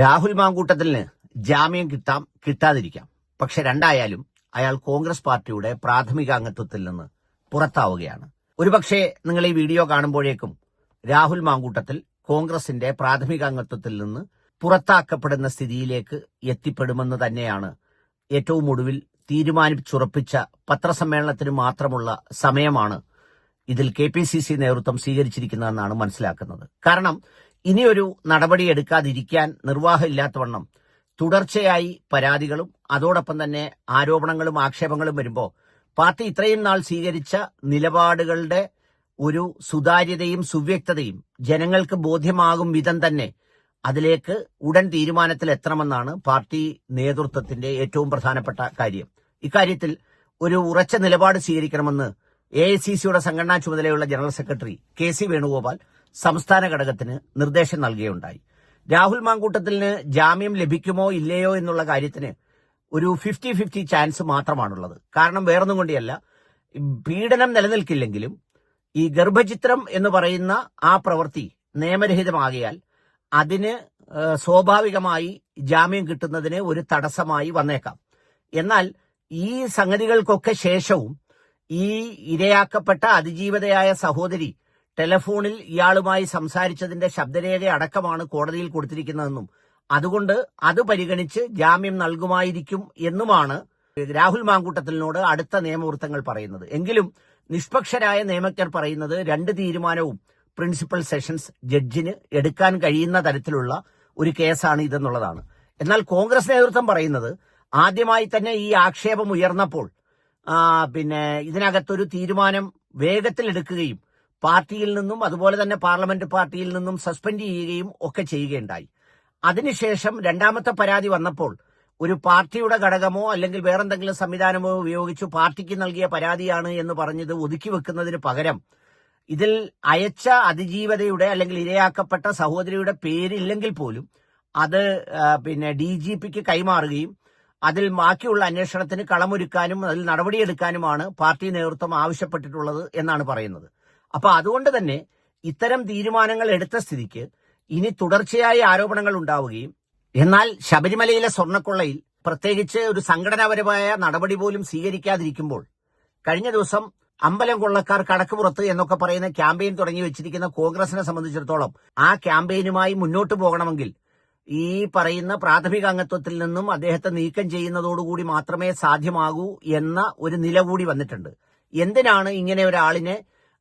രാഹുൽ മാങ്കൂട്ടത്തിന് ജാമ്യം കിട്ടാം കിട്ടാതിരിക്കാം. പക്ഷെ രണ്ടായാലും അയാൾ കോൺഗ്രസ് പാർട്ടിയുടെ പ്രാഥമിക അംഗത്വത്തിൽ നിന്ന് പുറത്താവുകയാണ്. ഒരുപക്ഷെ നിങ്ങൾ ഈ വീഡിയോ കാണുമ്പോഴേക്കും രാഹുൽ മാങ്കൂട്ടത്തിൽ കോൺഗ്രസിന്റെ പ്രാഥമിക അംഗത്വത്തിൽ നിന്ന് പുറത്താക്കപ്പെടുന്ന സ്ഥിതിയിലേക്ക് എത്തിപ്പെടുമെന്ന് തന്നെയാണ് ഏറ്റവും ഒടുവിൽ തീരുമാനിച്ചുറപ്പിച്ച പത്രസമ്മേളനത്തിന് മാത്രമുള്ള സമയമാണ് ഇതിൽ കെ പി സി സി നേതൃത്വം സ്വീകരിച്ചിരിക്കുന്നതെന്നാണ് മനസ്സിലാക്കുന്നത്. കാരണം ഇനിയൊരു നടപടി എടുക്കാതിരിക്കാൻ നിർവാഹമില്ലാത്തവണ്ണം തുടർച്ചയായി പരാതികളും അതോടൊപ്പം തന്നെ ആരോപണങ്ങളും ആക്ഷേപങ്ങളും വരുമ്പോൾ പാർട്ടി ഇത്രയും നാൾ സ്വീകരിച്ച നിലപാടുകളുടെ ഒരു സുതാര്യതയും സുവ്യക്തതയും ജനങ്ങൾക്ക് ബോധ്യമാകും വിധം തന്നെ അതിലേക്ക് ഉടൻ തീരുമാനത്തിൽ എത്തണമെന്നാണ് പാർട്ടി നേതൃത്വത്തിന്റെ ഏറ്റവും പ്രധാനപ്പെട്ട കാര്യം. ഇക്കാര്യത്തിൽ ഒരു ഉറച്ച നിലപാട് സ്വീകരിക്കണമെന്ന് എ ഐ സി സിയുടെ സംഘടനാ ചുമതലയുള്ള general secretary K C Venugopal സംസ്ഥാന ഘടകത്തിന് നിർദ്ദേശം നൽകുകയുണ്ടായി രാഹുൽ മാങ്കൂട്ടത്തിന് ജാമ്യം ലഭിക്കുമോ ഇല്ലയോ എന്നുള്ള കാര്യത്തിന് ഒരു ഫിഫ്റ്റി ഫിഫ്റ്റി ചാൻസ് മാത്രമാണുള്ളത്. കാരണം വേറൊന്നും കൊണ്ടിയല്ല. പീഡനം നിലനിൽക്കില്ലെങ്കിലും ഈ ഗർഭചിത്രം എന്ന് പറയുന്ന ആ പ്രവൃത്തി നിയമരഹിതമാകിയാൽ അതിന് സ്വാഭാവികമായി ജാമ്യം കിട്ടുന്നതിന് ഒരു തടസ്സമായി വന്നേക്കാം. എന്നാൽ ഈ സംഗതികൾക്കൊക്കെ ശേഷവും ഈ ഇരയാക്കപ്പെട്ട അതിജീവിതയായ സഹോദരി ടെലഫോണിൽ ഇയാളുമായി സംസാരിച്ചതിന്റെ ശബ്ദരേഖ അടക്കമാണ് കോടതിയിൽ കൊടുത്തിരിക്കുന്നതെന്നും അതുകൊണ്ട് അത് പരിഗണിച്ച് ജാമ്യം നൽകുമായിരിക്കും എന്നുമാണ് രാഹുൽ മാങ്കൂട്ടത്തിനോട് അടുത്ത നിയമവൃത്തങ്ങൾ പറയുന്നത്. എങ്കിലും നിഷ്പക്ഷരായ നിയമജ്ഞർ പറയുന്നത് രണ്ട് തീരുമാനവും പ്രിൻസിപ്പൽ സെഷൻസ് ജഡ്ജിന് എടുക്കാൻ കഴിയുന്ന തരത്തിലുള്ള ഒരു കേസാണ് ഇതെന്നുള്ളതാണ്. എന്നാൽ കോൺഗ്രസ് നേതൃത്വം പറയുന്നത് ആദ്യമായി തന്നെ ഈ ആക്ഷേപം ഉയർന്നപ്പോൾ പിന്നെ ഇതിനകത്തൊരു തീരുമാനം വേഗത്തിൽ എടുക്കുകയും പാർട്ടിയിൽ നിന്നും അതുപോലെ തന്നെ പാർലമെന്റ് പാർട്ടിയിൽ നിന്നും സസ്പെൻഡ് ചെയ്യുകയും ഒക്കെ ചെയ്യുകയുണ്ടായി. അതിനുശേഷം രണ്ടാമത്തെ പരാതി വന്നപ്പോൾ ഒരു പാർട്ടിയുടെ ഘടകമോ അല്ലെങ്കിൽ വേറെന്തെങ്കിലും സംവിധാനമോ ഉപയോഗിച്ചു പാർട്ടിക്ക് നൽകിയ പരാതിയാണ് എന്ന് പറഞ്ഞത് ഒതുക്കി വെക്കുന്നതിന് പകരം ഇതിൽ അയച്ച അതിജീവതയുടെ അല്ലെങ്കിൽ ഇരയാക്കപ്പെട്ട സഹോദരിയുടെ പേരില്ലെങ്കിൽ പോലും അത് പിന്നെ ഡി ജി പിക്ക് കൈമാറുകയും അതിൽ ബാക്കിയുള്ള അന്വേഷണത്തിന് കളമൊരുക്കാനും അതിൽ നടപടിയെടുക്കാനുമാണ് പാർട്ടി നേതൃത്വം ആവശ്യപ്പെട്ടിട്ടുള്ളത് എന്നാണ് പറയുന്നത്. അപ്പൊ അതുകൊണ്ട് തന്നെ ഇത്തരം തീരുമാനങ്ങൾ എടുത്ത സ്ഥിതിക്ക് ഇനി തുടർച്ചയായ ആരോപണങ്ങൾ ഉണ്ടാവുകയും എന്നാൽ ശബരിമലയിലെ സ്വർണക്കൊള്ളയിൽ പ്രത്യേകിച്ച് ഒരു സംഘടനാപരമായ നടപടി പോലും സ്വീകരിക്കാതിരിക്കുമ്പോൾ കഴിഞ്ഞ ദിവസം അമ്പലം കൊള്ളക്കാർ കടക്കുപുറത്ത് എന്നൊക്കെ പറയുന്ന ക്യാമ്പയിൻ തുടങ്ങി വെച്ചിരിക്കുന്ന കോൺഗ്രസിനെ സംബന്ധിച്ചിടത്തോളം ആ ക്യാമ്പയിനുമായി മുന്നോട്ട് പോകണമെങ്കിൽ ഈ പറയുന്ന പ്രാഥമിക അംഗത്വത്തിൽ നിന്നും അദ്ദേഹത്തെ നീക്കം ചെയ്യുന്നതോടുകൂടി മാത്രമേ സാധ്യമാകൂ എന്ന ഒരു നില കൂടി വന്നിട്ടുണ്ട്. എന്തിനാണ് ഇങ്ങനെ ഒരാളിനെ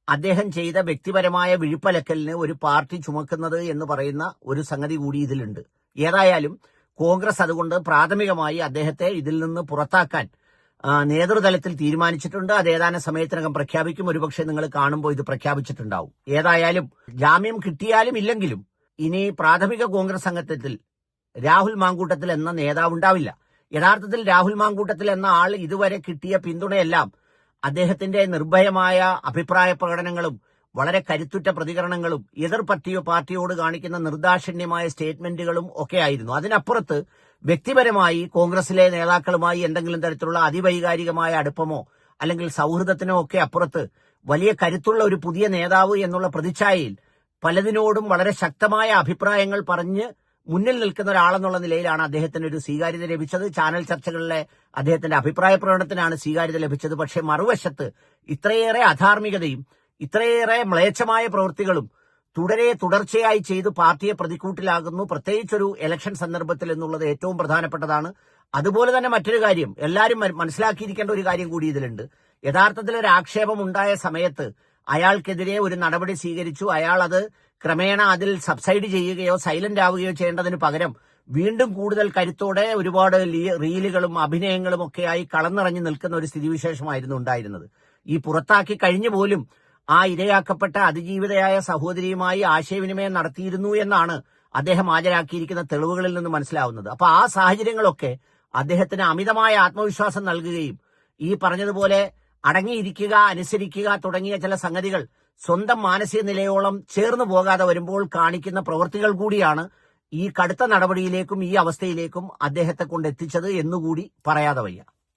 അദ്ദേഹം ചെയ്ത വ്യക്തിപരമായ വിഴുപ്പലക്കലിന് ഒരു പാർട്ടി ചുമക്കുന്നത് എന്ന് പറയുന്ന ഒരു സംഗതി കൂടി ഇതിലുണ്ട്. ഏതായാലും കോൺഗ്രസ് അതുകൊണ്ട് പ്രാഥമികമായി അദ്ദേഹത്തെ ഇതിൽ നിന്ന് പുറത്താക്കാൻ നേതൃതലത്തിൽ തീരുമാനിച്ചിട്ടുണ്ട്. അത് ഏതാനും സമയത്തിനകം പ്രഖ്യാപിക്കും. ഒരുപക്ഷെ നിങ്ങൾ കാണുമ്പോൾ ഇത് പ്രഖ്യാപിച്ചിട്ടുണ്ടാവും. ഏതായാലും ജാമ്യം കിട്ടിയാലും ഇല്ലെങ്കിലും ഇനി പ്രാഥമിക കോൺഗ്രസ് അംഗത്വത്തിൽ രാഹുൽ മാങ്കൂട്ടത്തിൽ എന്ന നേതാവ് ഉണ്ടാവില്ല. യഥാർത്ഥത്തിൽ രാഹുൽ മാങ്കൂട്ടത്തിൽ എന്ന ആൾ ഇതുവരെ കിട്ടിയ പിന്തുണയെല്ലാം അദ്ദേഹത്തിന്റെ നിർഭയമായ അഭിപ്രായ പ്രകടനങ്ങളും വളരെ കരുത്തുറ്റ പ്രതികരണങ്ങളും എതിർ പറ്റിയോ പാർട്ടിയോട് കാണിക്കുന്ന നിർദാക്ഷിണ്യമായ സ്റ്റേറ്റ്മെന്റുകളും ഒക്കെ ആയിരുന്നു അതിനപ്പുറത്ത് വ്യക്തിപരമായി കോൺഗ്രസിലെ നേതാക്കളുമായി എന്തെങ്കിലും തരത്തിലുള്ള അതിവൈകാരികമായ അടുപ്പമോ അല്ലെങ്കിൽ സൗഹൃദത്തിനോ ഒക്കെ അപ്പുറത്ത് വലിയ കരുത്തുള്ള ഒരു പുതിയ നേതാവ് എന്നുള്ള പ്രതിച്ഛായയിൽ പലതിനോടും വളരെ ശക്തമായ അഭിപ്രായങ്ങൾ പറഞ്ഞ് മുന്നിൽ നിൽക്കുന്ന ഒരാളെന്നുള്ള നിലയിലാണ് അദ്ദേഹത്തിന് ഒരു സ്വീകാര്യത ലഭിച്ചത്. ചാനൽ ചർച്ചകളിലെ അദ്ദേഹത്തിന്റെ അഭിപ്രായ പ്രകടനത്തിനാണ് സ്വീകാര്യത ലഭിച്ചത്. പക്ഷേ മറുവശത്ത് ഇത്രയേറെ അധാർമികതയും ഇത്രയേറെ മ്ലേച്ഛമായ പ്രവൃത്തികളും തുടരെ തുടർച്ചയായി ചെയ്ത് പാർട്ടിയെ പ്രതിക്കൂട്ടിലാകുന്നു. പ്രത്യേകിച്ചൊരു ഇലക്ഷൻ സന്ദർഭത്തിൽ എന്നുള്ളത് ഏറ്റവും പ്രധാനപ്പെട്ടതാണ്. അതുപോലെ തന്നെ മറ്റൊരു കാര്യം എല്ലാവരും മനസ്സിലാക്കിയിരിക്കേണ്ട ഒരു കാര്യം കൂടി ഇതിലുണ്ട്. യഥാർത്ഥത്തിൽ ഒരു ആക്ഷേപം ഉണ്ടായ സമയത്ത് അയാൾക്കെതിരെ ഒരു നടപടി സ്വീകരിച്ചു. അയാൾ അത് ക്രമേണ അതിൽ സബ്സൈഡ് ചെയ്യുകയോ സൈലന്റ് ആവുകയോ ചെയ്യേണ്ടതിന് പകരം വീണ്ടും കൂടുതൽ കരുത്തോടെ ഒരുപാട് റീലുകളും അഭിനയങ്ങളും ഒക്കെയായി കളന്നിറങ്ങി നിൽക്കുന്ന ഒരു സ്ഥിതിവിശേഷമായിരുന്നു ഉണ്ടായിരുന്നത്. ഈ പുറത്താക്കി കഴിഞ്ഞു പോലും ആ ഇരയാക്കപ്പെട്ട അതിജീവിതയായ സഹോദരിയുമായി ആശയവിനിമയം നടത്തിയിരുന്നു എന്നാണ് അദ്ദേഹം ഹാജരാക്കിയിരിക്കുന്ന തെളിവുകളിൽ നിന്ന് മനസ്സിലാവുന്നത്. അപ്പൊ ആ സാഹചര്യങ്ങളൊക്കെ അദ്ദേഹത്തിന് അമിതമായ ആത്മവിശ്വാസം നൽകുകയും ഈ പറഞ്ഞതുപോലെ അടങ്ങിയിരിക്കുക അനുസരിക്കുക തുടങ്ങിയ ചില സംഗതികൾ സ്വന്തം മാനസിക നിലയോളം ചേർന്നു പോകാതെ വരുമ്പോൾ കാണിക്കുന്ന പ്രവൃത്തികൾ കൂടിയാണ് ഈ കടുത്ത നടപടിയിലേക്കും ഈ അവസ്ഥയിലേക്കും അദ്ദേഹത്തെ കൊണ്ട് എത്തിച്ചത് എന്നുകൂടി പറയാതെ വയ്യ.